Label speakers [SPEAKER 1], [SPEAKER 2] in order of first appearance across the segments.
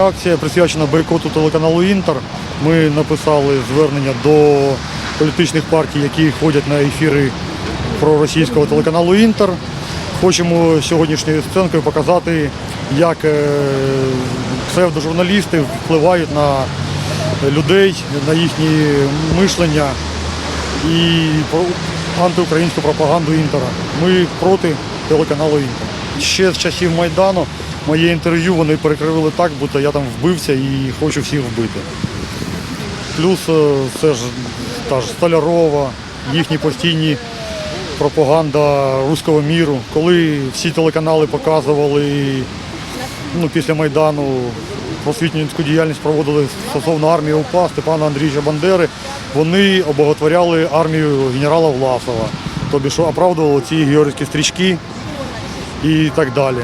[SPEAKER 1] Акція присвячена бойкоту телеканалу Інтер. Ми написали звернення до політичних партій, які ходять на ефіри проросійського телеканалу Інтер. Хочемо сьогоднішньою сценкою показати, як е, псевдожурналісти впливають на людей, на їхні мишлення і антиукраїнську пропаганду Інтера. Ми проти телеканалу Інтер. Ще з часів Майдану моє інтерв'ю вони перекривили так, будто я там вбився і хочу всіх вбити. Плюс е, це ж та ж Столярова, їхні постійні пропаганда руського міру. Коли всі телеканали показували ну, після Майдану просвітницьку діяльність проводили стосовно армії УПА Степана Андрійовича Бандери, вони обоготворяли армію генерала Власова, тобі що оправдували ці георгійські стрічки і так далі.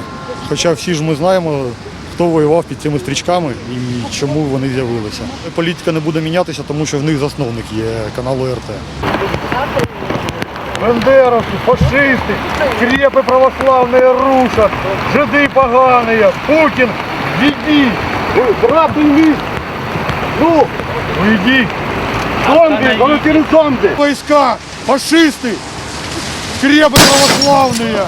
[SPEAKER 1] Хоча всі ж ми знаємо, хто воював під цими стрічками і чому вони з'явилися. Політика не буде мінятися, тому що в них засновник є каналу РТ. Бендеровці, фашисти, крепи православні рушать, жиди погані, Путін, йди,
[SPEAKER 2] Правду міст! Ну,
[SPEAKER 1] уйди.
[SPEAKER 2] зомби, волонтери зомби!
[SPEAKER 1] Войска, фашисты, крепы православные.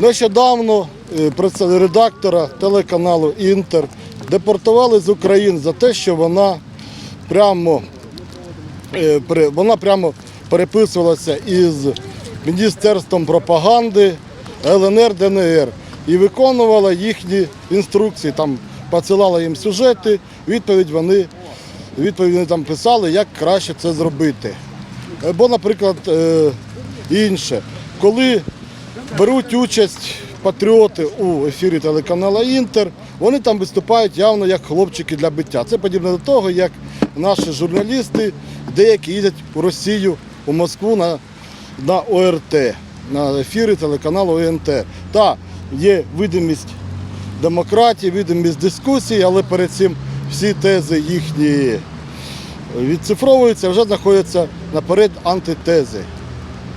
[SPEAKER 2] Нещодавно е, редактора телеканалу Інтер депортували з України за те, що вона прямо, вона прямо переписувалася із Міністерством пропаганди ЛНР ДНР і виконувала їхні інструкції. Там посилала їм сюжети, відповідь вони, відповідь вони там писали, як краще це зробити. Або, наприклад, е, інше. Коли беруть участь патріоти у ефірі телеканалу Інтер. Вони там виступають явно як хлопчики для биття. Це подібне до того, як наші журналісти деякі їздять у Росію, у Москву на, на ОРТ, на ефіри телеканалу ОНТ. Так, є видимість демократії, видимість дискусії, але перед цим всі тези їхні відцифровуються, вже знаходяться наперед антитези.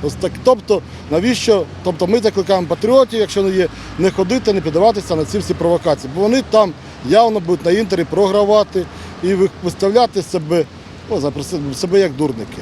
[SPEAKER 2] Ось так, тобто, навіщо? Тобто ми закликаємо патріотів, якщо не є, не ходити, не піддаватися на ці всі провокації. Бо вони там явно будуть на інтері програвати і виставляти себе, ну, себе як дурники.